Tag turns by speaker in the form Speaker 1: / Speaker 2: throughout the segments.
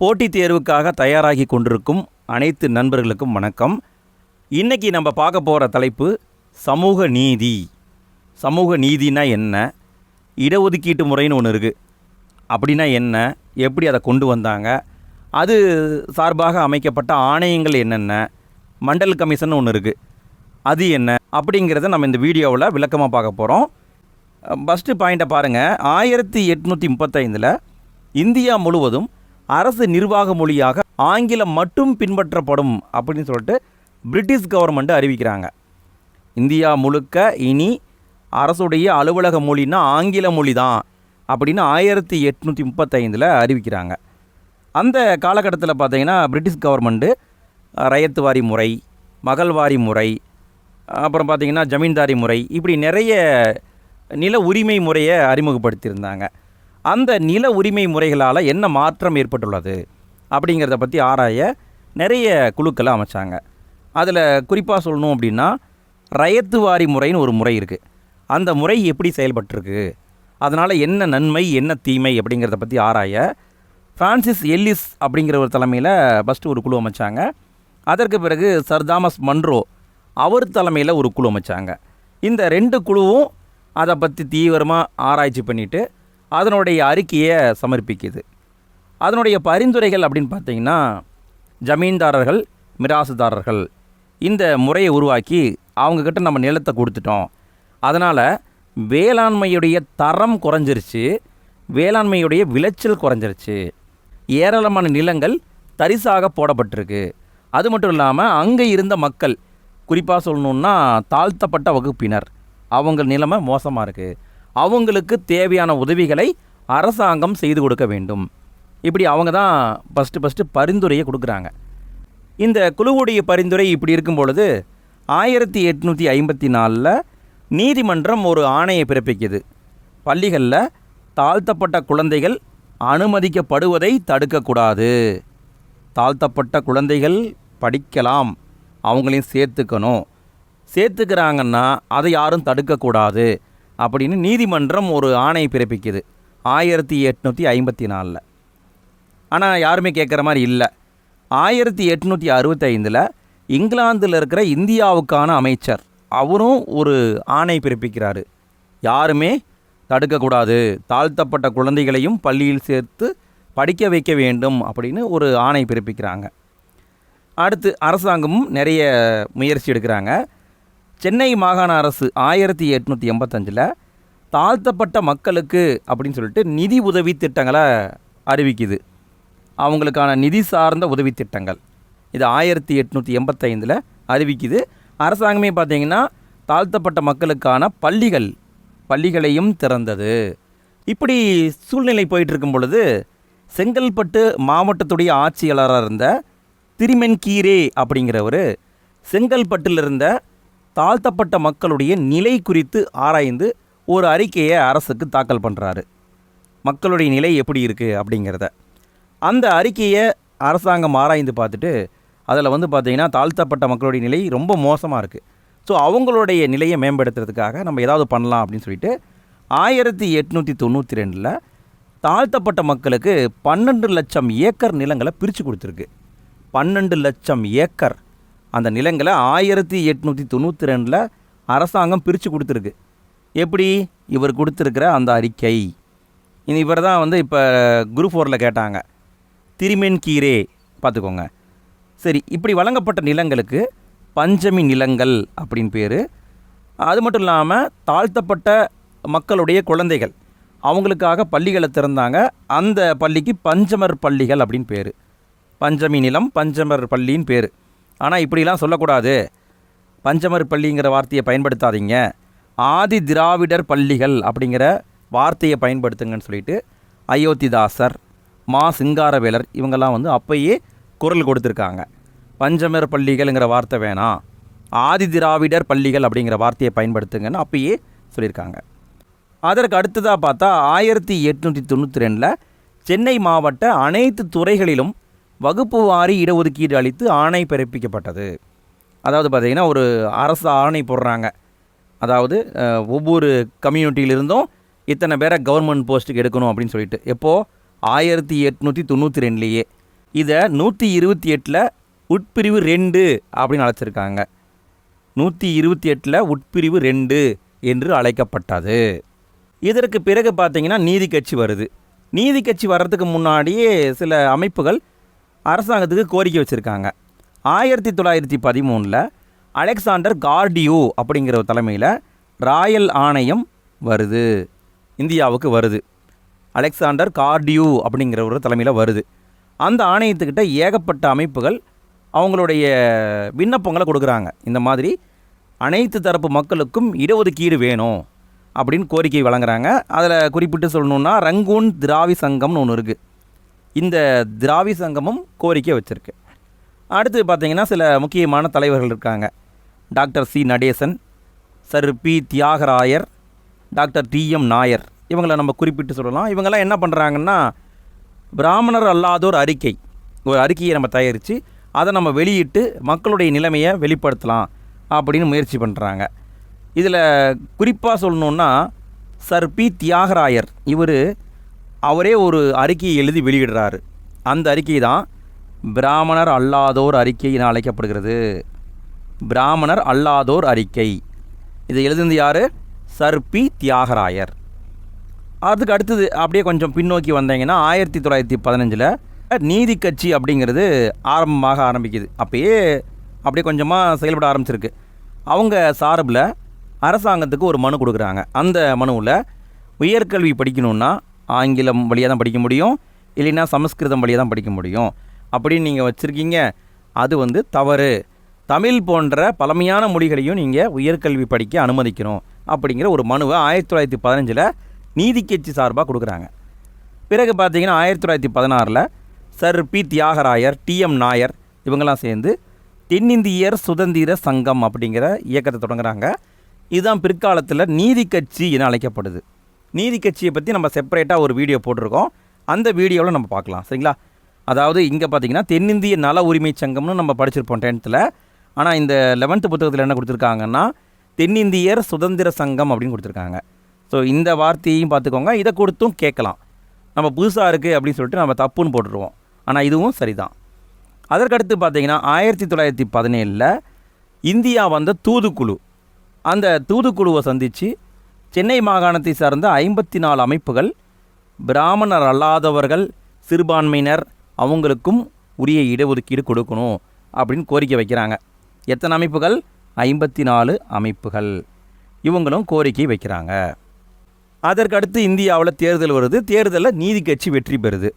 Speaker 1: போட்டித் தேர்வுக்காக தயாராகி கொண்டிருக்கும் அனைத்து நண்பர்களுக்கும் வணக்கம். இன்றைக்கி நம்ம பார்க்க போகிற தலைப்பு சமூக நீதி. சமூக நீதினா என்ன? இடஒதுக்கீட்டு முறைன்னு ஒன்று இருக்குது அப்படின்னா என்ன? எப்படி அதை கொண்டு வந்தாங்க? அது சார்பாக அமைக்கப்பட்ட ஆணையங்கள் என்னென்ன? மண்டல் கமிஷன் ஒன்று இருக்குது அது என்ன? அப்படிங்கிறத நம்ம இந்த வீடியோவில் விளக்கமாக பார்க்க போகிறோம் ஃபஸ்ட்டு பாயிண்ட்டை பாருங்கள் ஆயிரத்தி எட்நூற்றி முப்பத்தைந்தில் இந்தியா முழுவதும் அரசு நிர்வாக மொழியாக ஆங்கிலம் மட்டும் பின்பற்றப்படும் அப்படின்னு சொல்லிட்டு பிரிட்டிஷ் கவர்மெண்ட்டு அறிவிக்கிறாங்க. இந்தியா முழுக்க இனி அரசுடைய அலுவலக மொழின்னா ஆங்கில மொழி தான் அப்படின்னு ஆயிரத்தி எட்நூற்றி முப்பத்தைந்தில் அறிவிக்கிறாங்க. அந்த காலகட்டத்தில் பார்த்தீங்கன்னா பிரிட்டிஷ் கவர்மெண்ட்டு ரயத்துவாரி முறை மகள்வாரி முறை அப்புறம் பார்த்தீங்கன்னா ஜமீன்தாரி முறை இப்படி நிறைய நில உரிமை முறையை அறிமுகப்படுத்தியிருந்தாங்க. அந்த நில உரிமை முறைகளால் என்ன மாற்றம் ஏற்பட்டுள்ளது அப்படிங்கிறத பற்றி ஆராய நிறைய குழுக்களை அமைச்சாங்க. அதில் குறிப்பாக சொல்லணும் அப்படின்னா ரயத்து வாரி முறைன்னு ஒரு முறை இருக்குது அந்த முறை எப்படி செயல்பட்டிருக்கு? அதனால் என்ன நன்மை என்ன தீமை அப்படிங்கிறத பற்றி ஆராய ஃப்ரான்சிஸ் எல்லிஸ் அப்படிங்கிற ஒரு தலைமையில் ஃபஸ்ட்டு ஒரு குழு அமைச்சாங்க. அதற்கு பிறகு சர் தாமஸ் மன்ரோ அவர் தலைமையில் ஒரு குழு அமைச்சாங்க. இந்த ரெண்டு குழுவும் அதை பற்றி தீவிரமாக ஆராய்ச்சி பண்ணிவிட்டு அதனுடைய அறிக்கையை சமர்ப்பிக்குது. அதனுடைய பரிந்துரைகள் அப்படின்னு பார்த்தீங்கன்னா ஜமீன்தாரர்கள் மிராசுதாரர்கள் இந்த முறையை உருவாக்கி அவங்கக்கிட்ட நம்ம நிலத்தை கொடுத்துட்டோம். அதனால் வேளாண்மையுடைய தரம் குறைஞ்சிருச்சு வேளாண்மையுடைய விளைச்சல் குறைஞ்சிருச்சு. ஏராளமான நிலங்கள் தரிசாக போடப்பட்டிருக்கு. அது மட்டும் இல்லாமல் அங்கே இருந்த மக்கள் குறிப்பாக சொல்லணுன்னா தாழ்த்தப்பட்ட வகுப்பினர் அவங்க நிலைமை மோசமாக இருக்குது அவங்களுக்கு தேவையான உதவிகளை அரசாங்கம் செய்து கொடுக்க வேண்டும். இப்படி அவங்க தான் ஃபஸ்ட்டு ஃபஸ்ட்டு பரிந்துரையை கொடுக்குறாங்க. இந்த குழுவுடைய பரிந்துரை இப்படி இருக்கும் பொழுது ஆயிரத்தி எட்நூற்றி ஐம்பத்தி நாலில் நீதிமன்றம் ஒரு ஆணையை பிறப்பிக்குது. பள்ளிகளில் தாழ்த்தப்பட்ட குழந்தைகள் அனுமதிக்கப்படுவதை தடுக்கக்கூடாது. தாழ்த்தப்பட்ட குழந்தைகள் படிக்கலாம் அவங்களையும் சேர்த்துக்கணும். சேர்த்துக்கிறாங்கன்னா அதை யாரும் தடுக்கக்கூடாது. அப்படின்னு நீதிமன்றம் ஒரு ஆணை பிறப்பிக்குது. ஆயிரத்தி எட்நூற்றி ஐம்பத்தி நாலில். ஆனால் யாருமே கேட்குற மாதிரி இல்லை. ஆயிரத்தி எட்நூற்றி அறுபத்தைந்தில் இங்கிலாந்தில் இருக்கிற இந்தியாவுக்கான அமைச்சர் அவரும் ஒரு ஆணை பிறப்பிக்கிறாரு. யாருமே தடுக்கக்கூடாது. தாழ்த்தப்பட்ட குழந்தைகளையும் பள்ளியில் சேர்த்து படிக்க வைக்க வேண்டும் அப்படின்னு ஒரு ஆணை பிறப்பிக்கிறாங்க. அடுத்து அரசாங்கமும் நிறைய முயற்சி எடுக்கிறாங்க. சென்னை மாகாண அரசு ஆயிரத்தி எட்நூற்றி எண்பத்தஞ்சில் தாழ்த்தப்பட்ட மக்களுக்கு அப்படின்னு சொல்லிட்டு நிதி உதவி திட்டங்களை அறிவிக்குது. அவங்களுக்கான நிதி சார்ந்த உதவி திட்டங்கள். இது ஆயிரத்தி எட்நூற்றி எண்பத்தைந்தில் அறிவிக்குது. அரசாங்கமே பார்த்தீங்கன்னா தாழ்த்தப்பட்ட மக்களுக்கான பள்ளிகள் பள்ளிகளையும் திறந்தது. இப்படி சூழ்நிலை போயிட்டுருக்கும் பொழுது செங்கல்பட்டு மாவட்டத்துடைய ஆட்சியாளராக இருந்த திருமென்கீரே அப்படிங்கிறவர் செங்கல்பட்டில் இருந்த தாழ்த்தப்பட்ட மக்களுடைய நிலை குறித்து ஆராய்ந்து ஒரு அறிக்கையை அரசுக்கு தாக்கல் பண்ணுறாரு மக்களுடைய நிலை எப்படி இருக்குது அப்படிங்கிறத. அந்த அறிக்கையை அரசாங்கம் ஆராய்ந்து பார்த்துட்டு அதில் வந்து பார்த்திங்கன்னா தாழ்த்தப்பட்ட மக்களுடைய நிலை ரொம்ப மோசமாக இருக்குது ஸோ அவங்களுடைய நிலையை மேம்படுத்துறதுக்காக நம்ம ஏதாவது பண்ணலாம் அப்படின்னு சொல்லிட்டு ஆயிரத்தி எட்நூற்றி தொண்ணூற்றி ரெண்டில் தாழ்த்தப்பட்ட மக்களுக்கு பன்னெண்டு லட்சம் ஏக்கர் நிலங்களை பிரித்து கொடுத்துருக்கு. பன்னெண்டு லட்சம் ஏக்கர். அந்த நிலங்களை ஆயிரத்தி எட்நூற்றி தொண்ணூற்றி ரெண்டில் அரசாங்கம் பிரித்து கொடுத்துருக்கு. எப்படி? இவர் கொடுத்துருக்கிற அந்த அறிக்கை. இனி இவர் தான் வந்து இப்போ குரூப் ஃபோரில் கேட்டாங்க. திருமென் கீரே பார்த்துக்கோங்க சரி இப்படி வழங்கப்பட்ட நிலங்களுக்கு பஞ்சமி நிலங்கள் அப்படின்னு பேர். அது மட்டும் இல்லாமல் தாழ்த்தப்பட்ட மக்களுடைய குழந்தைகள் அவங்களுக்காக பள்ளிகளை திறந்தாங்க. அந்த பள்ளிக்கு பஞ்சமர் பள்ளிகள் அப்படின்னு பேர். பஞ்சமி நிலம் பஞ்சமர் பள்ளின்னு பேர். ஆனால் இப்படிலாம் சொல்லக்கூடாது. பஞ்சமர் பள்ளிங்கிற வார்த்தையை பயன்படுத்தாதீங்க. ஆதி திராவிடர் பள்ளிகள் அப்படிங்கிற வார்த்தையை பயன்படுத்துங்கன்னு சொல்லிட்டு அயோத்திதாசர் மா சிங்காரவேலர் இவங்கெல்லாம் வந்து அப்பயே குரல் கொடுத்துருக்காங்க. பஞ்சமர் பள்ளிகள்ங்கிற வார்த்தை வேணாம். ஆதி திராவிடர் பள்ளிகள் அப்படிங்கிற வார்த்தையை பயன்படுத்துங்கன்னு அப்பயே சொல்லியிருக்காங்க. அதற்கு அடுத்ததாக பார்த்தா ஆயிரத்தி எட்நூற்றி தொண்ணூற்றி ரெண்டில் சென்னை மாவட்ட அனைத்து துறைகளிலும் வகுப்பு வாரி இடஒதுக்கீடு அளித்து ஆணை பிறப்பிக்கப்பட்டது. அதாவது பார்த்திங்கன்னா ஒரு அரசு ஆணை போடுறாங்க. அதாவது ஒவ்வொரு கம்யூனிட்டியிலிருந்தும் இத்தனை பேரை கவர்மெண்ட் போஸ்ட்டுக்கு எடுக்கணும் அப்படின்னு சொல்லிட்டு. எப்போது ஆயிரத்தி எட்நூற்றி தொண்ணூற்றி ரெண்டுலேயே. இதை நூற்றி இருபத்தி எட்டில் உட்பிரிவு ரெண்டு அப்படின்னு அழைச்சிருக்காங்க. நூற்றி இருபத்தி எட்டில் உட்பிரிவு ரெண்டு என்று அழைக்கப்பட்டது. இதற்கு பிறகு பார்த்தீங்கன்னா நீதி கட்சி வருது. நீதி கட்சி வர்றதுக்கு முன்னாடியே சில அமைப்புகள் அரசாங்கத்துக்கு கோரிக்கை வச்சுருக்காங்க. ஆயிரத்தி தொள்ளாயிரத்தி பதிமூணில் அலெக்சாண்டர் கார்டியூ அப்படிங்கிற தலைமையில் ராயல் ஆணையம் வருது. இந்தியாவுக்கு வருது. அலெக்சாண்டர் கார்டியூ அப்படிங்கிற ஒரு தலைமையில் வருது. அந்த ஆணையத்துக்கிட்ட ஏகப்பட்ட அமைப்புகள் அவங்களுடைய விண்ணப்பங்களை கொடுக்குறாங்க. இந்த மாதிரி அனைத்து தரப்பு மக்களுக்கும் இடஒதுக்கீடு வேணும் அப்படின்னு கோரிக்கை வழங்குறாங்க. அதில் குறிப்பிட்டு சொல்லணுன்னா ரங்கூன் திராவி சங்கம்னு ஒன்று இருக்குது இந்த திராவி சங்கமும் கோரிக்கை வச்சுருக்கு. அடுத்து பார்த்தீங்கன்னா சில முக்கியமான தலைவர்கள் இருக்காங்க. Doctor C Natesan sir P Thyagarayar doctor T M Nair. இவங்களை நம்ம குறிப்பிட்டு சொல்லலாம். இவங்கெல்லாம் என்ன பண்ணுறாங்கன்னா பிராமணர் அல்லாதோர் அறிக்கை. ஒரு அறிக்கையை நம்ம தயாரித்து அதை நம்ம வெளியிட்டு மக்களுடைய நிலைமையை வெளிப்படுத்தலாம் அப்படின்னு முயற்சி பண்ணுறாங்க இதில் குறிப்பாக சொல்லணுன்னா சர் பி தியாகராயர் இவர் அவரே ஒரு அறிக்கையை எழுதி வெளியிடுறாரு. அந்த அறிக்கை தான் பிராமணர் அல்லாதோர் அறிக்கை என அழைக்கப்படுகிறது. பிராமணர் அல்லாதோர் அறிக்கை. இதை எழுதுனது யார்? Sir P Thyagarayar. அதுக்கு அடுத்தது அப்படியே கொஞ்சம் பின்னோக்கி வந்தீங்கன்னா ஆயிரத்தி தொள்ளாயிரத்தி பதினஞ்சில் நீதி கட்சி அப்படிங்கிறது ஆரம்பமாக ஆரம்பிக்குது. அப்பயே அப்படியே கொஞ்சமாக செயல்பட ஆரம்பிச்சிருக்கு. அவங்க சார்பில் அரசாங்கத்துக்கு ஒரு மனு கொடுக்குறாங்க. அந்த மனுவில் உயர்கல்வி படிக்கணுன்னா ஆங்கிலம் வழியாக தான் படிக்க முடியும். இல்லைன்னா சமஸ்கிருதம் வழியாக தான் படிக்க முடியும். அப்படின்னு நீங்கள் வச்சுருக்கீங்க. அது வந்து தவறு. தமிழ் போன்ற பழமையான மொழிகளையும் நீங்கள் உயர்கல்வி படிக்க அனுமதிக்கணும் அப்படிங்கிற ஒரு மனுவை ஆயிரத்தி தொள்ளாயிரத்தி பதினஞ்சில் நீதி கட்சி சார்பாக கொடுக்குறாங்க. பிறகு பார்த்தீங்கன்னா ஆயிரத்தி தொள்ளாயிரத்தி பதினாறில் sir P Thyagarayar TM Nair இவங்கெல்லாம் சேர்ந்து தென்னிந்தியர் சுதந்திர சங்கம் அப்படிங்கிற இயக்கத்தை தொடங்குறாங்க. இதுதான் பிற்காலத்தில் நீதி கட்சி என அழைக்கப்படுது. நீதி கட்சியை பற்றி நம்ம செப்பரேட்டாக ஒரு வீடியோ போட்டிருக்கோம். அந்த வீடியோவில் நம்ம பார்க்கலாம். சரிங்களா? அதாவது இங்கே பார்த்தீங்கன்னா தென்னிந்திய நல உரிமை சங்கம்னு நம்ம படிச்சிருப்போம் டென்த்தில் ஆனால் இந்த லெவன்த்து புத்தகத்தில் என்ன கொடுத்துருக்காங்கன்னா தென்னிந்தியர் சுதந்திர சங்கம் அப்படின்னு கொடுத்துருக்காங்க. ஸோ இந்த வார்த்தையையும் பார்த்துக்கோங்க. இதை கொடுத்தும் கேட்கலாம். நம்ம புதுசாக இருக்குது அப்படின்னு சொல்லிட்டு நம்ம தப்புன்னு போட்டுருவோம். ஆனால் இதுவும் சரிதான். அதற்கடுத்து பார்த்தீங்கன்னா ஆயிரத்தி தொள்ளாயிரத்தி பதினேழில் இந்தியா வந்த தூதுக்குழு. அந்த தூதுக்குழுவை சந்தித்து சென்னை மாகாணத்தை சார்ந்த ஐம்பத்தி நாலு அமைப்புகள் பிராமணர் அல்லாதவர்கள் சிறுபான்மையினர் அவங்களுக்கும் உரிய இடஒதுக்கீடு கொடுக்கணும் அப்படின்னு கோரிக்கை வைக்கிறாங்க. எத்தனை அமைப்புகள்? ஐம்பத்தி நாலு அமைப்புகள். இவங்களும் கோரிக்கை வைக்கிறாங்க. அதற்கடுத்து இந்தியாவில் தேர்தல் வருது. தேர்தலில் நீதி கட்சி வெற்றி பெறுது.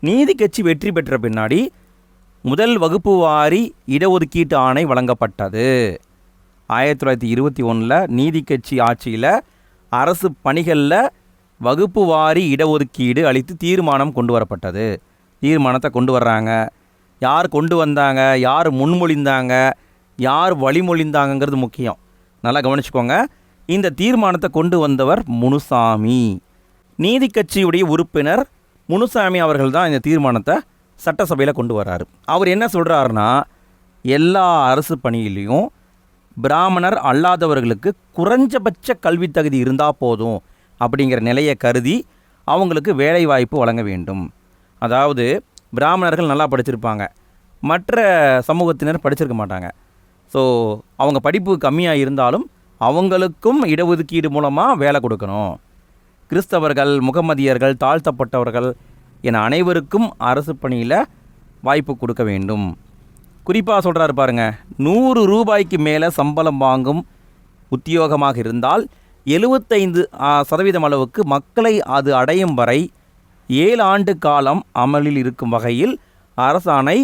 Speaker 1: நீதி கட்சி வெற்றி பெற்ற பின்னாடி முதல் வகுப்பு வாரி இடஒதுக்கீட்டு ஆணை வழங்கப்பட்டது. ஆயிரத்தி தொள்ளாயிரத்தி இருபத்தி ஒன்றில் நீதி கட்சி ஆட்சியில் அரசு பணிகளில் வகுப்பு வாரி இடஒதுக்கீடு அளித்து தீர்மானம் கொண்டு வரப்பட்டது. தீர்மானத்தை கொண்டு வர்றாங்க. யார் கொண்டு வந்தாங்க? யார் முன்மொழிந்தாங்க? யார் வழிமொழிந்தாங்கங்கிறது முக்கியம். நல்லா கவனிச்சுக்கோங்க. இந்த தீர்மானத்தை கொண்டு வந்தவர் முனுசாமி. நீதி கட்சியுடைய உறுப்பினர் முனுசாமி அவர்கள் தான் இந்த தீர்மானத்தை சட்டசபையில் கொண்டு வர்றாரு. அவர் என்ன சொல்கிறாருன்னா எல்லா அரசு பணியிலையும் பிராமணர் அல்லாதவர்களுக்கு குறைஞ்சபட்ச கல்வி தகுதி இருந்தால் போதும் அப்படிங்கிற நிலையை கருதி அவங்களுக்கு வேலைவாய்ப்பு வழங்க வேண்டும். அதாவது பிராமணர்கள் நல்லா படிச்சிருப்பாங்க. மற்ற சமூகத்தினர் படிச்சிருக்க மாட்டாங்க. ஸோ அவங்க படிப்பு கம்மியாக இருந்தாலும் அவங்களுக்கும் இடஒதுக்கீடு மூலமாக வேலை கொடுக்கணும். கிறிஸ்தவர்கள் முகமதியர்கள் தாழ்த்தப்பட்டவர்கள் என அனைவருக்கும் அரசு பணியில் வாய்ப்பு கொடுக்க வேண்டும். குறிப்பாக சொல்கிறாரு பாருங்க. நூறு ரூபாய்க்கு மேலே சம்பளம் வாங்கும் உத்தியோகமாக இருந்தால் எழுபத்தைந்து சதவீதம் அளவுக்கு மக்களை அது அடையும் வரை ஏழு ஆண்டு காலம் அமலில் இருக்கும் வகையில் அரசாணை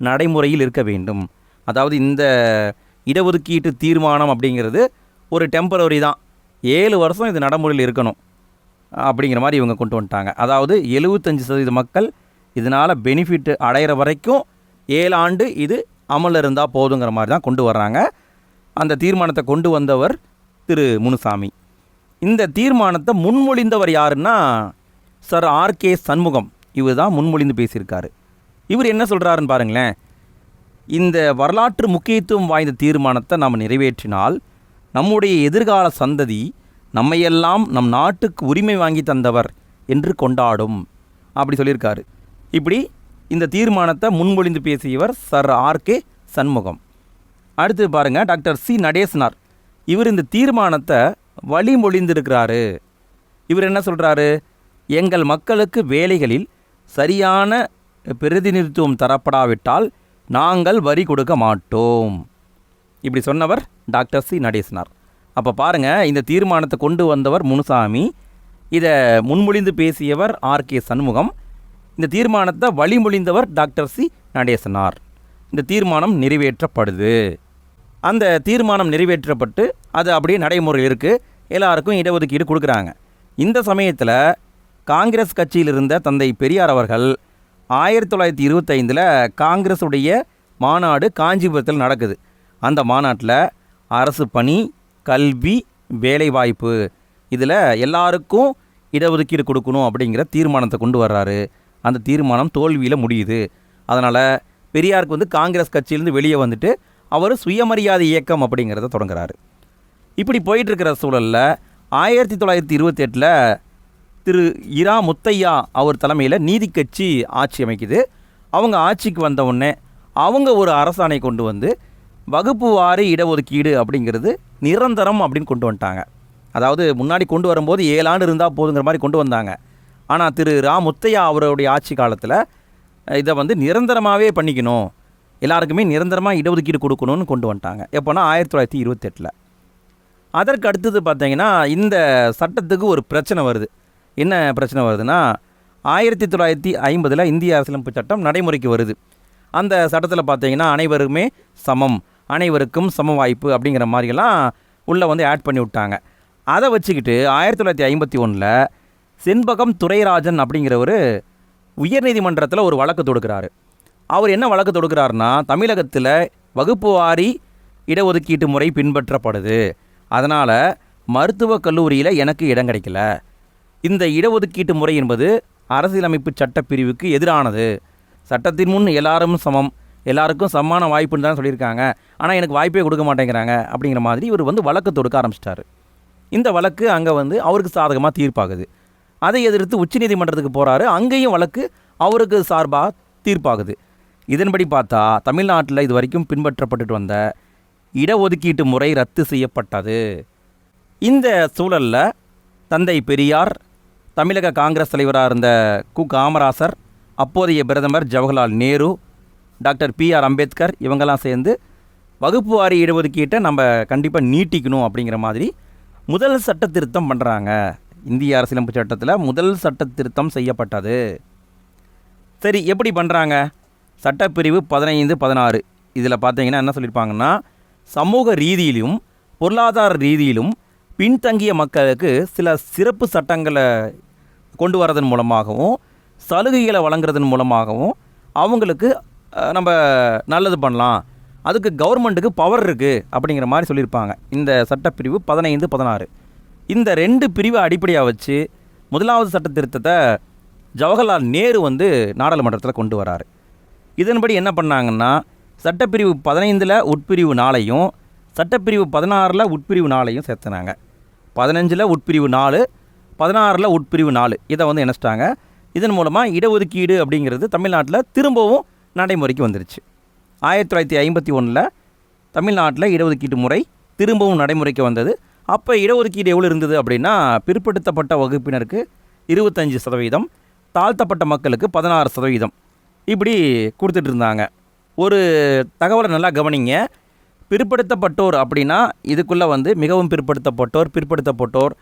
Speaker 1: நடைமுறையில் இருக்க வேண்டும். அதாவது இந்த இடஒதுக்கீட்டு தீர்மானம் அப்படிங்கிறது ஒரு டெம்பரவரி தான். ஏழு வருஷம் இது நடைமுறையில் இருக்கணும் அப்படிங்கிற மாதிரி இவங்க கொண்டு வந்துட்டாங்க. அதாவது எழுபத்தஞ்சு சதவீத மக்கள் இதனால் பெனிஃபிட் அடையிற வரைக்கும் ஏழு ஆண்டு இது அமல் இருந்தால் போதுங்கிற மாதிரி தான் கொண்டு வர்றாங்க. அந்த தீர்மானத்தை கொண்டு வந்தவர் திரு முனுசாமி. இந்த தீர்மானத்தை முன்மொழிந்தவர் யாருன்னா சார் ஆர்கே சண்முகம். இவர் தான் முன்மொழிந்து பேசியிருக்காரு. இவர் என்ன சொல்கிறாருன்னு பாருங்களேன். இந்த வரலாற்று முக்கியத்துவம் வாய்ந்த தீர்மானத்தை நாம் நிறைவேற்றினால் நம்முடைய எதிர்கால சந்ததி நம்மையெல்லாம் நம் நாட்டுக்கு உரிமை வாங்கி தந்தவர் என்று கொண்டாடும். அப்படி சொல்லியிருக்காரு. இப்படி இந்த தீர்மானத்தை முன்மொழிந்து பேசியவர் சர் ஆர்கே சண்முகம். அடுத்து பாருங்கள் டாக்டர் சி நடேசனார். இவர் இந்த தீர்மானத்தை வழிமொழிந்திருக்கிறாரு. இவர் என்ன சொல்கிறாரு எங்கள் மக்களுக்கு வேலைகளில் சரியான பிரதிநிதித்துவம் தரப்படாவிட்டால் நாங்கள் வரி கொடுக்க மாட்டோம். இப்படி சொன்னவர் டாக்டர் சி நடேசனார். அப்போ பாருங்கள் இந்த தீர்மானத்தை கொண்டு வந்தவர் முனுசாமி. இதை முன்மொழிந்து பேசியவர் ஆர் கே சண்முகம். இந்த தீர்மானத்தை வழிமொழிந்தவர் டாக்டர் சி. நடேசனார். இந்த தீர்மானம் நிறைவேற்றப்படுது. அந்த தீர்மானம் நிறைவேற்றப்பட்டு அது அப்படியே நடைமுறை இருக்குது எல்லாருக்கும் இடஒதுக்கீடு கொடுக்குறாங்க. இந்த சமயத்தில் காங்கிரஸ் கட்சியில் இருந்த தந்தை பெரியார் அவர்கள் ஆயிரத்தி தொள்ளாயிரத்தி இருபத்தைந்தில் காங்கிரஸுடைய மாநாடு காஞ்சிபுரத்தில் நடக்குது. அந்த மாநாட்டில் அரசு பணி கல்வி வேலைவாய்ப்பு இதில் எல்லாருக்கும் இடஒதுக்கீடு கொடுக்கணும் அப்படிங்கிற தீர்மானத்தை கொண்டு வர்றாரு. அந்த தீர்மானம் தோல்வியில் முடியுது. அதனால் பெரியாருக்கு வந்து காங்கிரஸ் கட்சியிலேருந்து வெளியே வந்துட்டு அவர் சுயமரியாதை இயக்கம் அப்படிங்கிறத தொடங்குறாரு. இப்படி போயிட்டுருக்கிற சூழலில் ஆயிரத்தி தொள்ளாயிரத்தி இருபத்தெட்டில் திரு இரா முத்தையா அவர் தலைமையில் நீதி கட்சி ஆட்சி அமைக்குது. அவங்க ஆட்சிக்கு வந்தவுடனே அவங்க ஒரு அரசாணை கொண்டு வந்து வகுப்பு வாரி இடஒதுக்கீடு அப்படிங்கிறது நிரந்தரம் அப்படின்னு கொண்டு வந்துட்டாங்க. அதாவது முன்னாடி கொண்டு வரும்போது ஏழாண்டு இருந்தால் போதுங்கிற மாதிரி கொண்டு வந்தாங்க. ஆனால் திரு ரா முத்தையா அவருடைய ஆட்சி காலத்தில் இதை வந்து நிரந்தரமாகவே பண்ணிக்கணும். எல்லாருக்குமே நிரந்தரமாக இடஒதுக்கீடு கொடுக்கணும்னு கொண்டு வந்துட்டாங்க. எப்போனா ஆயிரத்தி தொள்ளாயிரத்தி இருபத்தெட்டில். அதற்கு அடுத்தது பார்த்தீங்கன்னா இந்த சட்டத்துக்கு ஒரு பிரச்சனை வருது. என்ன பிரச்சனை வருதுன்னா ஆயிரத்தி தொள்ளாயிரத்தி ஐம்பதில் இந்திய அரசியலமைப்பு சட்டம் நடைமுறைக்கு வருது. அந்த சட்டத்தில் பார்த்தீங்கன்னா அனைவருமே சமம் அனைவருக்கும் சம வாய்ப்பு அப்படிங்கிற மாதிரியெல்லாம் உள்ளே வந்து ஆட் பண்ணி விட்டாங்க. அதை வச்சுக்கிட்டு ஆயிரத்தி தொள்ளாயிரத்தி ஐம்பத்தி ஒன்றில் செண்பகம் துரைராஜன் அப்படிங்கிறவர் உயர்நீதிமன்றத்தில் ஒரு வழக்கு தொடுக்கிறாரு. அவர் என்ன வழக்கு தொடுக்கிறாருன்னா தமிழகத்தில் வகுப்பு வாரி இடஒதுக்கீட்டு முறை பின்பற்றப்படுது. அதனால் மருத்துவக் கல்லூரியில் எனக்கு இடம் கிடைக்கல. இந்த இடஒதுக்கீட்டு முறை என்பது அரசியலமைப்பு சட்டப்பிரிவுக்கு எதிரானது. சட்டத்தின் முன் எல்லாரும் சமம். எல்லாருக்கும் சமமான வாய்ப்புன்னு தான் சொல்லியிருக்காங்க. ஆனால் எனக்கு வாய்ப்பே கொடுக்க மாட்டேங்கிறாங்க அப்படிங்கிற மாதிரி இவர் வந்து வழக்கு தொடுக்க ஆரம்பிச்சிட்டாரு. இந்த வழக்கு அங்கே வந்து அவருக்கு சாதகமாக தீர்ப்பாகுது. அதை எதிர்த்து உச்சநீதிமன்றத்துக்கு போகிறாரு அங்கேயும் வழக்கு அவருக்கு சார்பாக தீர்ப்பாகுது. இதன்படி பார்த்தா தமிழ்நாட்டில் இது வரைக்கும் பின்பற்றப்பட்டுட்டு வந்த இடஒதுக்கீட்டு முறை ரத்து செய்யப்பட்டது. இந்த சூழலில் தந்தை பெரியார் தமிழக காங்கிரஸ் தலைவராக இருந்த கு. காமராசர் அப்போதைய பிரதமர் Jawaharlal Nehru doctor B. R. Ambedkar இவங்கெல்லாம் சேர்ந்து வகுப்பு வாரி இடஒதுக்கீட்டை நம்ம கண்டிப்பாக நீட்டிக்கணும் அப்படிங்கிற மாதிரி முதல் சட்ட திருத்தம் பண்ணுறாங்க இந்திய அரசியலமைப்பு சட்டத்தில் முதல் சட்ட திருத்தம் செய்யப்பட்டது. சரி எப்படி பண்ணுறாங்க சட்டப்பிரிவு பதினைந்து பதினாறு. இதில் பார்த்தீங்கன்னா என்ன சொல்லியிருப்பாங்கன்னா சமூக ரீதியிலும் பொருளாதார ரீதியிலும் பின்தங்கிய மக்களுக்கு சில சிறப்பு சட்டங்களை கொண்டு வரதன் மூலமாகவும் சலுகைகளை வழங்குறதன் மூலமாகவும் அவங்களுக்கு நம்ம நல்லது பண்ணலாம். அதுக்கு கவர்மெண்ட்டுக்கு பவர் இருக்குது அப்படிங்கிற மாதிரி சொல்லியிருப்பாங்க இந்த சட்டப்பிரிவு பதினைந்து பதினாறு. இந்த ரெண்டு பிரிவை அடிப்படையாக வச்சு முதலாவது சட்ட திருத்தத்தை ஜவஹர்லால் நேரு வந்து நாடாளுமன்றத்தில் கொண்டு வராரு. இதன்படி என்ன பண்ணாங்கன்னா சட்டப்பிரிவு பதினைந்தில் உட்பிரிவு நாளையும் சட்டப்பிரிவு பதினாறில் உட்பிரிவு நாளையும் சேர்த்துனாங்க. பதினஞ்சில் உட்பிரிவு நாலு பதினாறில் உட்பிரிவு நாலு. இதை வந்து இணைச்சிட்டாங்க. இதன் மூலமாக இடஒதுக்கீடு அப்படிங்கிறது தமிழ்நாட்டில் திரும்பவும் நடைமுறைக்கு வந்துருச்சு. ஆயிரத்தி தொள்ளாயிரத்தி ஐம்பத்தி ஒன்றில் தமிழ்நாட்டில் இடஒதுக்கீட்டு முறை திரும்பவும் நடைமுறைக்கு வந்தது. அப்போ இடஒதுக்கீடு எவ்வளோ இருந்தது அப்படின்னா பிற்படுத்தப்பட்ட வகுப்பினருக்கு இருபத்தஞ்சி சதவீதம் தாழ்த்தப்பட்ட மக்களுக்கு பதினாறு சதவீதம். இப்படி கொடுத்துட்டு இருந்தாங்க. ஒரு தகவலை நல்லா கவனிங்க. பிற்படுத்தப்பட்டோர் அப்படின்னா இதுக்குள்ளே வந்து மிகவும் பிற்படுத்தப்பட்டோர் பிற்படுத்தப்பட்டோர்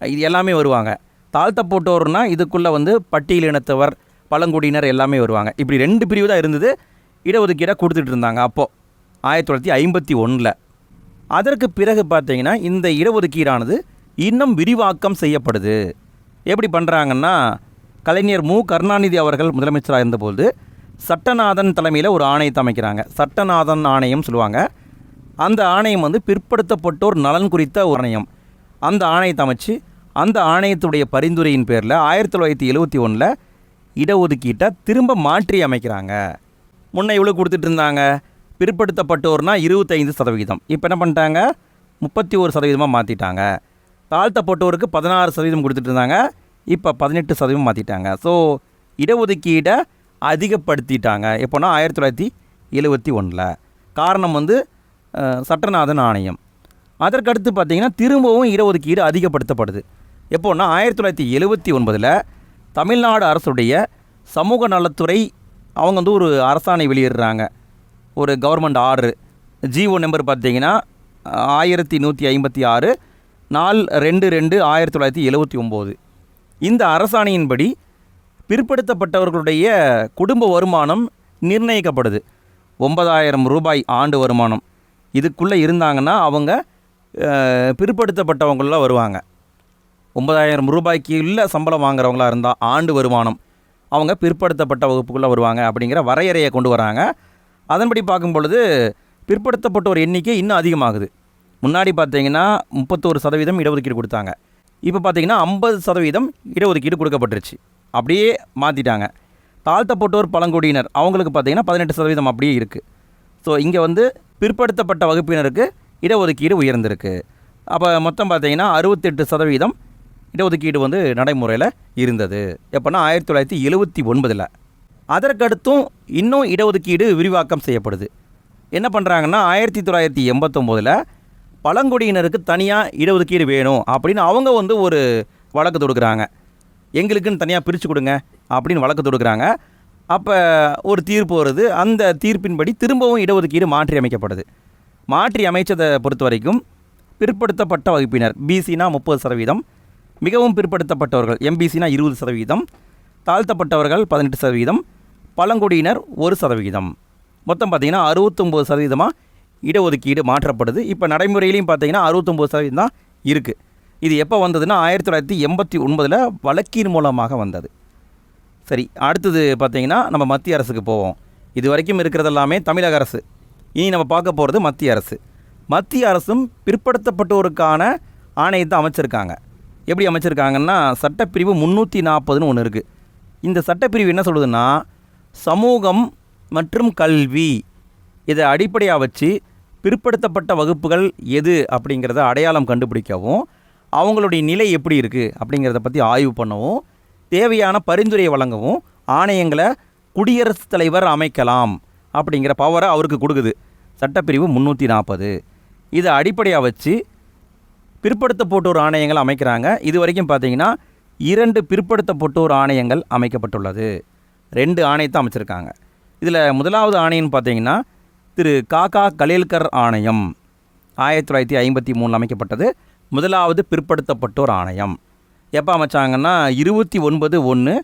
Speaker 1: இது எல்லாமே வருவாங்க. தாழ்த்தப்பட்டோர்னால் இதுக்குள்ளே வந்து பட்டியலினத்தவர் பழங்குடியினர் எல்லாமே வருவாங்க. இப்படி ரெண்டு பிரிவு தான் இருந்தது. இடஒதுக்கீடாக கொடுத்துட்டு இருந்தாங்க அப்போது ஆயிரத்தி தொள்ளாயிரத்தி ஐம்பத்தி ஒன்றில் அதற்கு பிறகு பார்த்தீங்கன்னா இந்த இடஒதுக்கீடானது இன்னும் விரிவாக்கம் செய்யப்படுது. எப்படி பண்ணுறாங்கன்னா கலைஞர் மு. கருணாநிதி அவர்கள் முதலமைச்சராக இருந்தபோது சட்டநாதன் தலைமையில் ஒரு ஆணையத்தை அமைக்கிறாங்க. சட்டநாதன் ஆணையம் சொல்லுவாங்க. அந்த ஆணையம் வந்து பிற்படுத்தப்பட்டோர் நலன் குறித்த ஒரு ஆணையம். அந்த ஆணையத்தை அமைச்சு அந்த ஆணையத்துடைய பரிந்துரையின் பேரில் ஆயிரத்தி தொள்ளாயிரத்தி எழுபத்தி ஒன்றில் இடஒதுக்கீட்டை திரும்ப மாற்றி அமைக்கிறாங்க. முன்ன இவ்வளோ கொடுத்துட்டு இருந்தாங்க. பிற்படுத்தப்பட்டோர்னா இருபத்தைந்து சதவிகிதம். இப்போ என்ன பண்ணிட்டாங்க? முப்பத்தி ஒரு சதவீதமாக மாற்றிட்டாங்க தாழ்த்தப்பட்டோருக்கு பதினாறு சதவீதம் கொடுத்துட்டு இருந்தாங்க இப்போ பதினெட்டு சதவீதம் மாற்றிட்டாங்க ஸோ இடஒதுக்கீடை அதிகப்படுத்திட்டாங்க. எப்போனா ஆயிரத்தி தொள்ளாயிரத்தி எழுபத்தி ஒன்றில் காரணம் வந்து சட்டநாதன் ஆணையம். அதற்கடுத்து பார்த்தீங்கன்னா திரும்பவும் இடஒதுக்கீடு அதிகப்படுத்தப்படுது. எப்போன்னா ஆயிரத்தி தொள்ளாயிரத்தி எழுபத்தி ஒன்பதில் தமிழ்நாடு அரசுடைய சமூக நலத்துறை அவங்க வந்து ஒரு அரசாணை வெளியிடுறாங்க. ஒரு கவர்மெண்ட் ஆர்டர். ஜிஓ நம்பர் பார்த்தீங்கன்னா ஆயிரத்தி நூற்றி ஐம்பத்தி ஆறு நாள் ரெண்டு ரெண்டு ஆயிரத்தி தொள்ளாயிரத்தி எழுபத்தி ஒம்பது. இந்த அரசாணையின்படி பிற்படுத்தப்பட்டவர்களுடைய குடும்ப வருமானம் நிர்ணயிக்கப்படுது. ஒன்பதாயிரம் ரூபாய் ஆண்டு வருமானம். இதுக்குள்ளே இருந்தாங்கன்னா அவங்க அஹ், வருவாங்க. ஒன்பதாயிரம் ரூபாய்க்கு இல்லை சம்பளம் வாங்குறவங்களா இருந்தால் ஆண்டு வருமானம். அவங்க பிற்படுத்தப்பட்ட வகுப்புக்குள்ளே வருவாங்க அப்படிங்கிற வரையறையை கொண்டு வராங்க. அதன்படி பார்க்கும் பொழுது பிற்படுத்தப்பட்டோர் எண்ணிக்கை இன்னும் அதிகமாகுது. முன்னாடி பார்த்தீங்கன்னா முப்பத்தோரு சதவீதம் இடஒதுக்கீடு கொடுத்தாங்க. இப்போ பார்த்தீங்கன்னா ஐம்பது சதவீதம் இடஒதுக்கீடு கொடுக்கப்பட்டுருச்சு. அப்படியே மாற்றிட்டாங்க தாழ்த்தப்பட்டோர் பழங்குடியினர் அவங்களுக்கு பார்த்தீங்கன்னா பதினெட்டு சதவீதம் அப்படியே இருக்குது ஸோ இங்கே வந்து பிற்படுத்தப்பட்ட வகுப்பினருக்கு இடஒதுக்கீடு உயர்ந்திருக்கு. அப்போ மொத்தம் பார்த்தீங்கன்னா அறுபத்தெட்டு சதவீதம் இடஒதுக்கீடு வந்து நடைமுறையில் இருந்தது. எப்போனா ஆயிரத்தி தொள்ளாயிரத்தி எழுபத்தி ஒன்பதில் அதற்கடுத்தும் இன்னும் இடஒதுக்கீடு விரிவாக்கம் செய்யப்படுது. என்ன பண்ணுறாங்கன்னா ஆயிரத்தி தொள்ளாயிரத்தி எண்பத்தொம்போதில் பழங்குடியினருக்கு தனியாக இடஒதுக்கீடு வேணும் அப்படின்னு அவங்க வந்து ஒரு வழக்கு தொடுக்குறாங்க. எங்களுக்குன்னு தனியாக பிரித்து கொடுங்க அப்படின்னு வழக்கு தொடுக்குறாங்க. அப்போ ஒரு தீர்ப்பு வருது. அந்த தீர்ப்பின்படி திரும்பவும் இடஒதுக்கீடு மாற்றி அமைக்கப்படுது மாற்றி அமைச்சதை பொறுத்த வரைக்கும் பிற்படுத்தப்பட்ட வகுப்பினர். பிசினா முப்பது சதவீதம். மிகவும் பிற்படுத்தப்பட்டவர்கள். எம்பிசினா இருபது சதவீதம். தாழ்த்தப்பட்டவர்கள் பதினெட்டு சதவீதம் பழங்குடியினர் ஒரு சதவீதம். மொத்தம் பார்த்திங்கன்னா அறுபத்தொம்போது சதவீதமாக இடஒதுக்கீடு மாற்றப்படுது. இப்போ நடைமுறையிலையும் பார்த்தீங்கன்னா அறுபத்தொம்போது சதவீதம் தான் இருக்குது இது எப்போ வந்ததுன்னா ஆயிரத்தி தொள்ளாயிரத்தி எண்பத்தி ஒன்பதில் வழக்கின் மூலமாக வந்தது. சரி அடுத்தது பார்த்திங்கன்னா நம்ம மத்திய அரசுக்கு போவோம். இது வரைக்கும் இருக்கிறதெல்லாமே தமிழக அரசு. இனி நம்ம பார்க்க போகிறது மத்திய அரசு. மத்திய அரசும் பிற்படுத்தப்பட்டோருக்கான ஆணையத்தை அமைச்சிருக்காங்க. எப்படி அமைச்சிருக்காங்கன்னா சட்டப்பிரிவு முந்நூற்றி நாற்பதுன்னு ஒன்று இருக்குது இந்த சட்டப்பிரிவு என்ன சொல்லுதுன்னா சமூகம் மற்றும் கல்வி இதை அடிப்படையாக வச்சு பிற்படுத்தப்பட்ட வகுப்புகள் எது அப்படிங்கிறத அடையாளம் கண்டுபிடிக்கவும் அவங்களுடைய நிலை எப்படி இருக்குது அப்படிங்கிறத பற்றி ஆய்வு பண்ணவும் தேவையான பரிந்துரை வழங்கவும் ஆணையங்களை குடியரசுத் தலைவர் அமைக்கலாம் அப்படிங்கிற பவரை அவருக்கு கொடுக்குது. சட்டப்பிரிவு முந்நூற்றி நாற்பது இதை அடிப்படையாக வச்சு பிற்படுத்தப்பட்டோர் ஆணையங்களை அமைக்கிறாங்க. இது வரைக்கும் பார்த்தீங்கன்னா இரண்டு பிற்படுத்தப்பட்டோர் ஆணையங்கள் அமைக்கப்பட்டுள்ளது. ரெண்டு ஆணையத்தை அமைச்சிருக்காங்க. இதில் முதலாவது ஆணையம்னு பார்த்தீங்கன்னா திரு காகா கலேல்கர் ஆணையம். ஆயிரத்தி தொள்ளாயிரத்தி ஐம்பத்தி மூணில் அமைக்கப்பட்டது. முதலாவது பிற்படுத்தப்பட்டோர் ஆணையம். எப்போ அமைச்சாங்கன்னா இருபத்தி ஒன்பது ஒன்று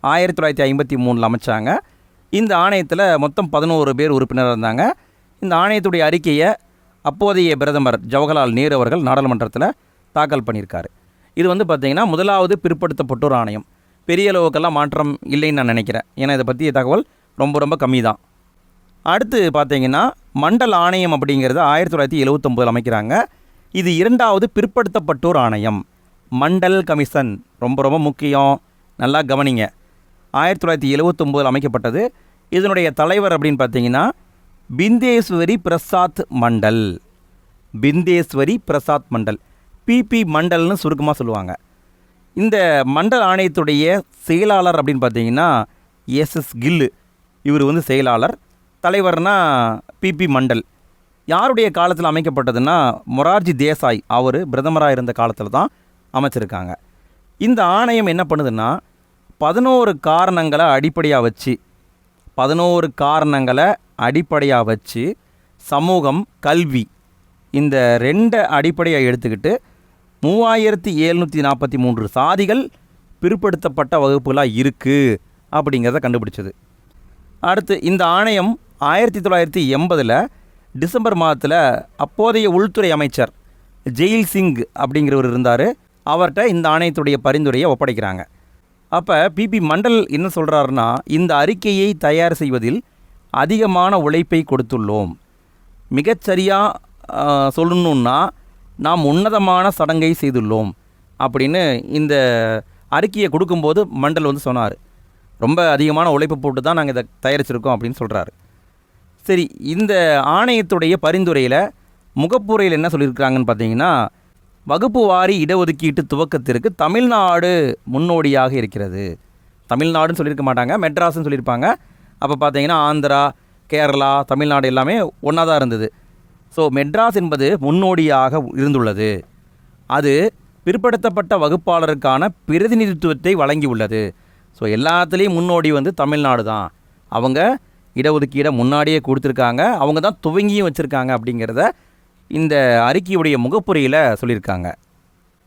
Speaker 1: ஆயிரத்தி தொள்ளாயிரத்தி ஐம்பத்தி மூணில் அமைச்சாங்க. இந்த ஆணையத்தில் மொத்தம் பதினோரு பேர் உறுப்பினர் இருந்தாங்க. இந்த ஆணையத்துடைய அறிக்கையை அப்போதைய பிரதமர் ஜவஹர்லால் நேரு அவர்கள் நாடாளுமன்றத்தில் தாக்கல் பண்ணியிருக்காரு. இது வந்து பார்த்திங்கன்னா முதலாவது பிற்படுத்தப்பட்டோர் ஆணையம். பெரிய அளவுக்கெல்லாம் மாற்றம் இல்லைன்னு நான் நினைக்கிறேன். ஏன்னா இதை பற்றிய தகவல் ரொம்ப ரொம்ப கம்மி தான் அடுத்து பார்த்தீங்கன்னா மண்டல் ஆணையம் அப்படிங்கிறது ஆயிரத்தி தொள்ளாயிரத்தி எழுவத்தொம்போதில் அமைக்கிறாங்க. இது இரண்டாவது பிற்படுத்தப்பட்டோர் ஆணையம். மண்டல் கமிஷன். ரொம்ப ரொம்ப முக்கியம். நல்லா கவனிங்க. ஆயிரத்தி தொள்ளாயிரத்தி எழுவத்தொம்போதில் அமைக்கப்பட்டது. இதனுடைய தலைவர் அப்படின்னு பார்த்தீங்கன்னா பிந்தேஸ்வரி பிரசாத் மண்டல். பிந்தேஸ்வரி பிரசாத் மண்டல். பிபி மண்டல்னு சுருக்கமாக சொல்லுவாங்க. இந்த மண்டல் ஆணையத்துடைய செயலாளர் அப்படின்னு பார்த்தீங்கன்னா எஸ்எஸ் கில்லு இவர் வந்து செயலாளர். தலைவர்னா பிபி மண்டல் யாருடைய காலத்தில் அமைக்கப்பட்டதுன்னா மொரார்ஜி தேசாய் அவர் பிரதமராக இருந்த காலத்தில் தான் அமைச்சிருக்காங்க. இந்த ஆணையம் என்ன பண்ணுதுன்னா பதினோரு காரணங்களை அடிப்படையாக வச்சு பதினோரு காரணங்களை அடிப்படையாக வச்சு சமூகம் கல்வி இந்த ரெண்டை அடிப்படையாக எடுத்துக்கிட்டு மூவாயிரத்தி எழுநூற்றி நாற்பத்தி மூன்று சாதிகள் பிற்படுத்தப்பட்ட வகுப்புகளாக இருக்குது அப்படிங்கிறத கண்டுபிடிச்சது. அடுத்து இந்த ஆணையம் ஆயிரத்தி தொள்ளாயிரத்தி எண்பதில் டிசம்பர் மாதத்தில் அப்போதைய உள்துறை அமைச்சர் ஜெயில் சிங் அப்படிங்கிறவர் இருந்தார். அவர்கிட்ட இந்த ஆணையத்துடைய பரிந்துரையை ஒப்படைக்கிறாங்க. அப்போ பிபி மண்டல் என்ன சொல்கிறாருன்னா இந்த அறிக்கையை தயார் செய்வதில் அதிகமான உழைப்பை கொடுத்துள்ளோம். மிகச்சரியாக சொல்லணுன்னா நாம் உன்னதமான சடங்கை செய்துள்ளோம் அப்படின்னு இந்த அறிக்கையை கொடுக்கும்போது மண்டல் வந்து சொன்னார். ரொம்ப அதிகமான உழைப்பு போட்டு தான் நாங்கள் இதை தயாரிச்சிருக்கோம் அப்படின்னு சொல்கிறாரு சரி இந்த ஆணையத்துடைய பரிந்துரையில் முகப்புரையில் என்ன சொல்லியிருக்கிறாங்கன்னு பார்த்தீங்கன்னா வகுப்பு வாரி இடஒதுக்கீட்டு துவக்கத்திற்கு தமிழ்நாடு முன்னோடியாக இருக்கிறது. தமிழ்நாடுன்னு சொல்லியிருக்க மாட்டாங்க மெட்ராஸுன்னு சொல்லியிருப்பாங்க. அப்போ பார்த்தீங்கன்னா ஆந்திரா கேரளா தமிழ்நாடு எல்லாமே ஒன்றா தான் இருந்தது. ஸோ மெட்ராஸ் என்பது முன்னோடியாக இருந்துள்ளது. அது பிற்படுத்தப்பட்ட வகுப்பாளருக்கான பிரதிநிதித்துவத்தை வழங்கியுள்ளது. ஸோ எல்லாத்துலேயும் முன்னோடி வந்து தமிழ்நாடு தான். அவங்க இடஒதுக்கீடை முன்னாடியே கொடுத்துருக்காங்க. அவங்க தான் துவங்கியும் வச்சுருக்காங்க அப்படிங்கிறத இந்த அறிக்கையுடைய முகப்புரையில் சொல்லியிருக்காங்க.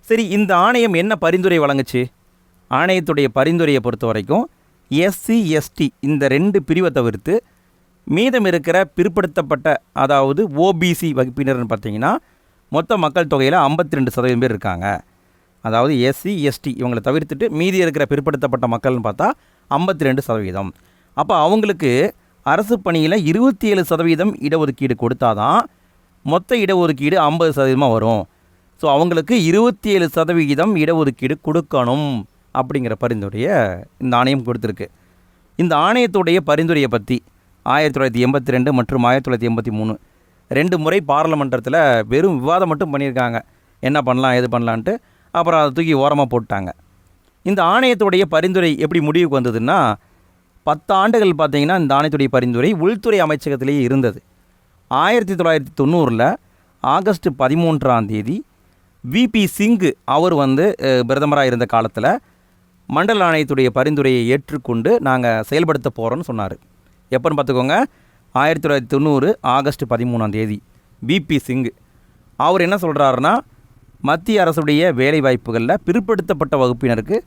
Speaker 1: சரி இந்த ஆணையம் என்ன பரிந்துரை வழங்குச்சு? ஆணையத்துடைய பரிந்துரையை பொறுத்த வரைக்கும் எஸ்சி எஸ்டி இந்த ரெண்டு பிரிவை தவிர்த்து மீதம் இருக்கிற பிற்படுத்தப்பட்ட அதாவது ஓபிசி வகுப்பினர்னு பார்த்தீங்கன்னா மொத்த மக்கள் தொகையில் ஐம்பத்தி ரெண்டு சதவீதம் பேர் இருக்காங்க. அதாவது எஸ்சி எஸ்டி இவங்களை தவிர்த்துட்டு மீதி இருக்கிற பிற்படுத்தப்பட்ட மக்கள்னு பார்த்தா ஐம்பத்தி ரெண்டு சதவீதம். அப்போ அவங்களுக்கு அரசு பணியில் இருபத்தி ஏழு சதவீதம் இடஒதுக்கீடு கொடுத்தாதான் மொத்த இடஒதுக்கீடு ஐம்பது சதவீதமாக வரும். ஸோ அவங்களுக்கு இருபத்தி ஏழு சதவிகிதம் இடஒதுக்கீடு கொடுக்கணும் அப்படிங்கிற பரிந்துரையை இந்த ஆணையம் கொடுத்துருக்கு. இந்த ஆணையத்துடைய பரிந்துரையை பற்றி ஆயிரத்தி தொள்ளாயிரத்தி எண்பத்தி ரெண்டு மற்றும் ஆயிரத்தி தொள்ளாயிரத்தி எண்பத்தி மூணு. ரெண்டு முறை பாராளுமன்றத்தில் வெறும் விவாதம் மட்டும் பண்ணியிருக்காங்க. என்ன பண்ணலாம் எது பண்ணலான்ட்டு அப்புறம் அதை தூக்கி ஓரமாக போட்டாங்க இந்த ஆணையத்துடைய பரிந்துரை எப்படி முடிவுக்கு வந்ததுன்னா பத்து ஆண்டுகள் பார்த்திங்கன்னா இந்த ஆணையத்துடைய பரிந்துரை உள்துறை அமைச்சகத்திலேயே இருந்தது. ஆயிரத்தி தொள்ளாயிரத்தி தொண்ணூறில் ஆகஸ்ட் பதிமூன்றாம் தேதி விபி சிங்கு அவர் வந்து பிரதமராக இருந்த காலத்தில் மண்டல ஆணையத்துடைய பரிந்துரையை ஏற்றுக்கொண்டு நாங்கள் செயல்படுத்த போகிறோன்னு சொன்னார். எப்போன்னு பார்த்துக்கோங்க. ஆயிரத்தி தொள்ளாயிரத்தி தொண்ணூறு ஆகஸ்ட் பதிமூணாம் தேதி. பிபி சிங் அவர் என்ன சொல்கிறாருன்னா மத்திய அரசுடைய வேலைவாய்ப்புகளில் பிற்படுத்தப்பட்ட வகுப்பினருக்கு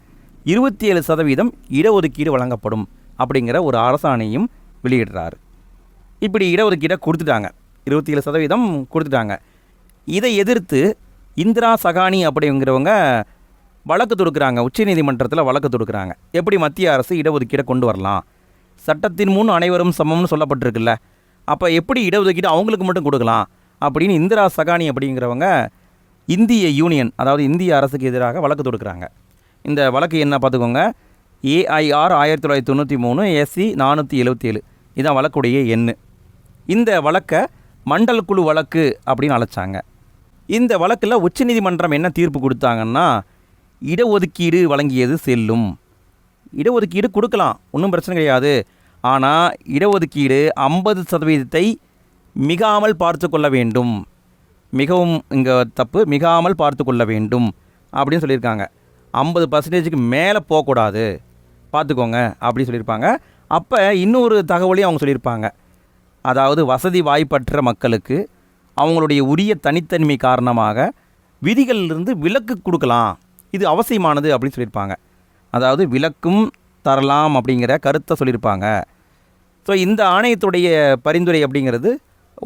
Speaker 1: இருபத்தி ஏழு சதவீதம் இடஒதுக்கீடு வழங்கப்படும் அப்படிங்கிற ஒரு அரசாணையும் வெளியிடுறாரு. இப்படி இடஒதுக்கீடை கொடுத்துட்டாங்க. இருபத்தி ஏழு சதவீதம் கொடுத்துட்டாங்க. இதை எதிர்த்து இந்திரா சகானி அப்படிங்கிறவங்க வழக்கு தொடுக்கிறாங்க. உச்சநீதிமன்றத்தில் வழக்கு தொடுக்கிறாங்க. எப்படி மத்திய அரசு இடஒதுக்கீடை கொண்டு வரலாம்? சட்டத்தின் முன் அனைவரும் சமம்னு சொல்லப்பட்டிருக்குல்ல. அப்போ எப்படி இடஒதுக்கீடு அவங்களுக்கு மட்டும் கொடுக்கலாம்? அப்படின்னு இந்திரா சகானி அப்படிங்கிறவங்க இந்திய யூனியன் அதாவது இந்திய அரசுக்கு எதிராக வழக்கு தொடுக்கிறாங்க. இந்த வழக்கு என்ன பார்த்துக்கோங்க. ஏஐஆர் ஆயிரத்தி தொள்ளாயிரத்தி தொண்ணூற்றி மூணு எஸ்சி நானூற்றி எழுபத்தி ஏழு. இதான் வழக்குடைய எண்ணு. இந்த வழக்கை மண்டல் குழு வழக்கு அப்படின்னு அழைச்சாங்க. இந்த வழக்கில் உச்சநீதிமன்றம் என்ன தீர்ப்பு கொடுத்தாங்கன்னா இடஒதுக்கீடு வழங்கியது செல்லும். இடஒதுக்கீடு கொடுக்கலாம். ஒன்றும் பிரச்சனை கிடையாது. ஆனால் இடஒதுக்கீடு ஐம்பது சதவீதத்தை மிகாமல் பார்த்து கொள்ள வேண்டும். மிகவும் இங்கே தப்பு. மிகாமல் பார்த்து கொள்ள வேண்டும். அப்படின்னு சொல்லியிருக்காங்க. ஐம்பது பர்சன்டேஜுக்கு மேலே போகக்கூடாது. பார்த்துக்கோங்க. அப்படின்னு சொல்லியிருப்பாங்க. அப்போ இன்னொரு தகவலையும் அவங்க சொல்லியிருப்பாங்க. அதாவது வசதி வாய்ப்பற்ற மக்களுக்கு அவங்களுடைய உரிய தனித்தன்மை காரணமாக விதிகளிலிருந்து விலக்கு கொடுக்கலாம். இது அவசியமானது அப்படின்னு சொல்லியிருப்பாங்க. அதாவது விலக்கும் தரலாம் அப்படிங்கிற கருத்தை சொல்லியிருப்பாங்க. ஸோ இந்த ஆணையத்துடைய பரிந்துரை அப்படிங்கிறது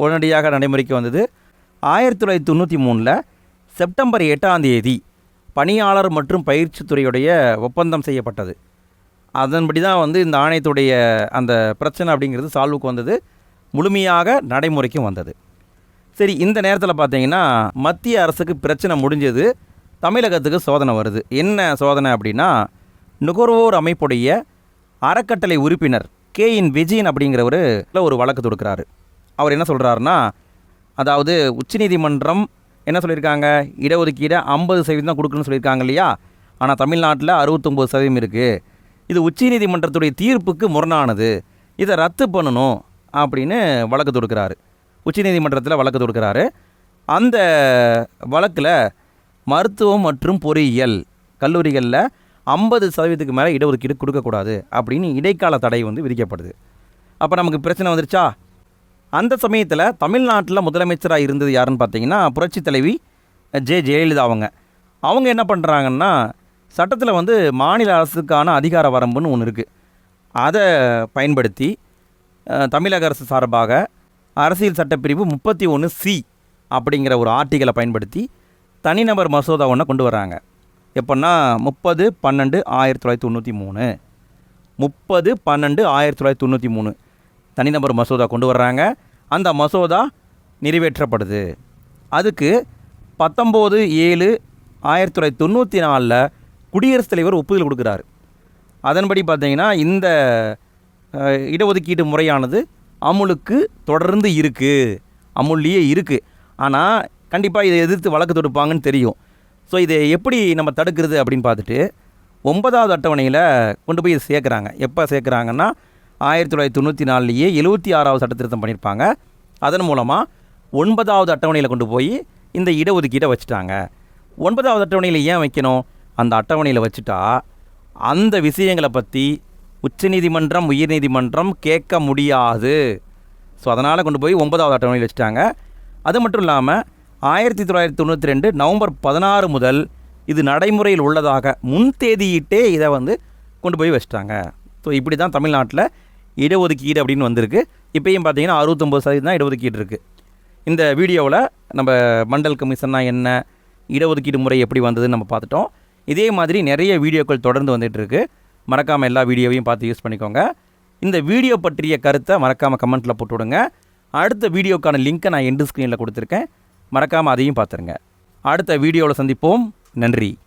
Speaker 1: உடனடியாக நடைமுறைக்கு வந்தது. ஆயிரத்தி தொள்ளாயிரத்தி தொண்ணூற்றி மூணில் செப்டம்பர் எட்டாம் தேதி பணியாளர் மற்றும் பயிற்சித்துறையுடைய ஒப்பந்தம் செய்யப்பட்டது. அதன்படி தான் வந்து இந்த ஆணையத்துடைய அந்த பிரச்சனை அப்படிங்கிறது சால்வுக்கு வந்தது. முழுமையாக நடைமுறைக்கும் வந்தது. சரி இந்த நேரத்தில் பார்த்தீங்கன்னா மத்திய அரசுக்கு பிரச்சனை முடிஞ்சது. தமிழகத்துக்கு சோதனை வருது. என்ன சோதனை அப்படின்னா நுகர்வோர் அமைப்புடைய அறக்கட்டளை உறுப்பினர் கே இன் விஜயன் அப்படிங்கிறவர் ஒரு வழக்கு தொடுக்கிறாரு. அவர் என்ன சொல்கிறாருன்னா அதாவது உச்சநீதிமன்றம் என்ன சொல்லியிருக்காங்க? இடஒதுக்கீடை ஐம்பது சதவீதம் தான் கொடுக்கணும்னு சொல்லியிருக்காங்க இல்லையா? ஆனால் தமிழ்நாட்டில் அறுபத்தொம்போது சதவீதம் இருக்குது இது உச்சநீதிமன்றத்துடைய தீர்ப்புக்கு முரணானது. இதை ரத்து பண்ணணும் அப்படின்னு வழக்கு தொடுக்கிறாரு. உச்சநீதிமன்றத்தில் வழக்கு தொடுக்கிறாரு. அந்த வழக்கில் மருத்துவம் மற்றும் பொறியியல் கல்லூரிகளில் ஐம்பது சதவீதத்துக்கு மேலே இடஒதுக்கீடு கொடுக்கக்கூடாது அப்படின்னு இடைக்கால தடை வந்து விதிக்கப்படுது. அப்போ நமக்கு பிரச்சனை வந்துருச்சா? அந்த சமயத்தில் தமிழ்நாட்டில் முதலமைச்சராக இருந்தது யாருன்னு பார்த்தீங்கன்னா புரட்சி தலைவி ஜே. ஜெயலலிதா அவங்க. அவங்க என்ன பண்ணுறாங்கன்னா சட்டத்தில் வந்து மாநில அரசுக்கான அதிகார வரம்புன்னு ஒன்று இருக்குது அதை பயன்படுத்தி தமிழக அரசு சார்பாக அரசியல் சட்டப்பிரிவு முப்பத்தி ஒன்று சி அப்படிங்கிற ஒரு ஆர்டிகளை பயன்படுத்தி தனிநபர் மசோதா ஒன்று கொண்டு வராங்க எப்போன்னா முப்பது பன்னெண்டு ஆயிரத்தி தொள்ளாயிரத்தி தொண்ணூற்றி மூணு. முப்பது பன்னெண்டு ஆயிரத்தி தொள்ளாயிரத்தி தொண்ணூற்றி மூணு. தனிநபர் மசோதா கொண்டு வர்றாங்க. அந்த மசோதா நிறைவேற்றப்படுது. அதுக்கு பத்தொம்போது ஏழு ஆயிரத்தி தொள்ளாயிரத்தி தொண்ணூற்றி நாலில் குடியரசுத் தலைவர் ஒப்புதல் கொடுக்குறாரு. அதன்படி பார்த்தீங்கன்னா இந்த அஹ், இடஒதுக்கீட்டு முறையானது அமுலுக்கு தொடர்ந்து இருக்குது அமுல்லையே இருக்குது ஆனால் கண்டிப்பாக இதை எதிர்த்து வழக்கு தொடுப்பாங்கன்னு தெரியும். ஸோ இதை எப்படி நம்ம தடுக்கிறது அப்படின்னு பார்த்துட்டு ஒன்பதாவது அட்டவணையில் கொண்டு போய் சேர்க்குறாங்க. எப்போ சேர்க்குறாங்கன்னா ஆயிரத்தி தொள்ளாயிரத்தி தொண்ணூற்றி நாலுலேயே எழுபத்தி ஆறாவது சட்டத்திருத்தம் பண்ணியிருப்பாங்க. அதன் மூலமாக ஒன்பதாவது அட்டவணையில் கொண்டு போய் இந்த இடஒதுக்கீட்டை வச்சுட்டாங்க. ஒன்பதாவது அட்டவணையில் ஏன் வைக்கணும்? அந்த அட்டவணையில் வச்சுட்டா அந்த விஷயங்களை பற்றி உச்சநீதிமன்றம் உயர்நீதிமன்றம் கேட்க முடியாது. ஸோ அதனால் கொண்டு போய் ஒன்பதாவது அட்டவணையில் வச்சுட்டாங்க. அது மட்டும் இல்லாமல் ஆயிரத்தி தொள்ளாயிரத்தி தொண்ணூற்றி ரெண்டு நவம்பர் பதினாறு முதல் இது நடைமுறையில் உள்ளதாக முன் தேதியிட்டே இதை வந்து கொண்டு போய் வச்சுட்டாங்க. ஸோ இப்படி தான் தமிழ்நாட்டில் இடஒதுக்கீடு அப்படின்னு வந்திருக்கு. இப்பயும் பார்த்தீங்கன்னா அறுபத்தொம்பது சதவீதம் தான் இடஒதுக்கீடு இருக்குது இந்த வீடியோவில் நம்ம மண்டல் கமிஷன்னா என்ன இடஒதுக்கீடு முறை எப்படி வந்ததுன்னு நம்ம பார்த்துட்டோம். இதே மாதிரி நிறைய வீடியோக்கள் தொடர்ந்து வந்துகிட்ருக்கு மறக்காமல் எல்லா வீடியோவையும் பார்த்து யூஸ் பண்ணிக்கோங்க. இந்த வீடியோ பற்றிய கருத்தை மறக்காமல் கமெண்ட்டில் போட்டு விடுங்க. அடுத்த வீடியோக்கான லிங்க்கை நான் எண்டு ஸ்க்ரீனில் கொடுத்துருக்கேன். மறக்காமல் அதையும் பார்த்துருங்க. அடுத்த வீடியோவில் சந்திப்போம். நன்றி.